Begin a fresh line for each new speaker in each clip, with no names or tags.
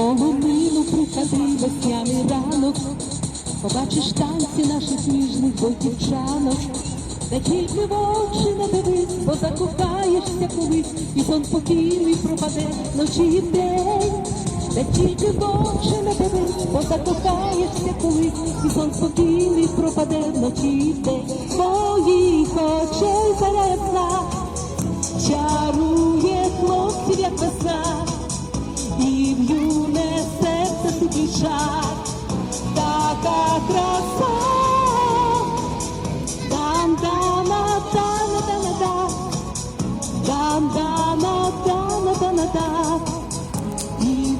полонину приходи весняний ранок, побачиш танці наших ніжних бо дівчанок. Та тільки в очі не дивись, бо закохаєшся колись, і сон спокійний пропаде ночі і вдень. Та тільки в очі не дивись, бо закохаєшся колись, і сон спокійний пропаде вночі і вдень. Світліша, така краса. Дам дама дана дана да, дам дама дана дана да, і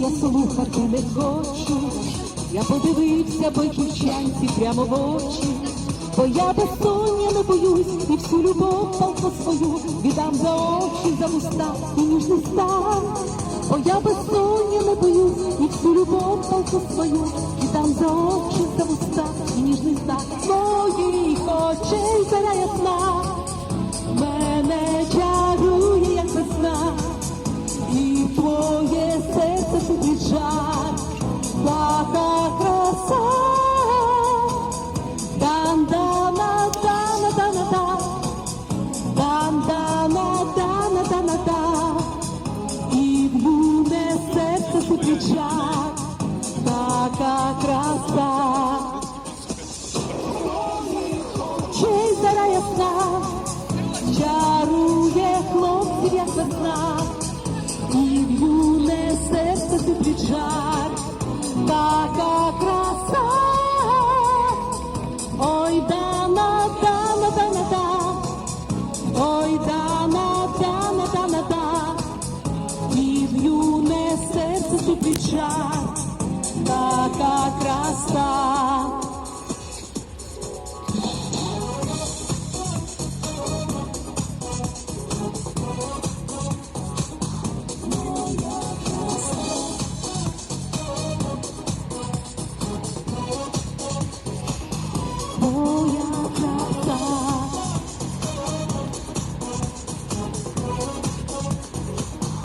я слухати не хочу. Я подивився бойківчанці прямо в очі, бо я безсоння не боюсь, і всю любов палку свою віддам за очі, за вуста і ніжний стан. Бо я безсоння не боюсь, і всю любов палку свою віддам за очі, за вуста і ніжний стан. Твоїх очей заря ясна, мене чарує, як весна. І твоє серце світлічать, серце і в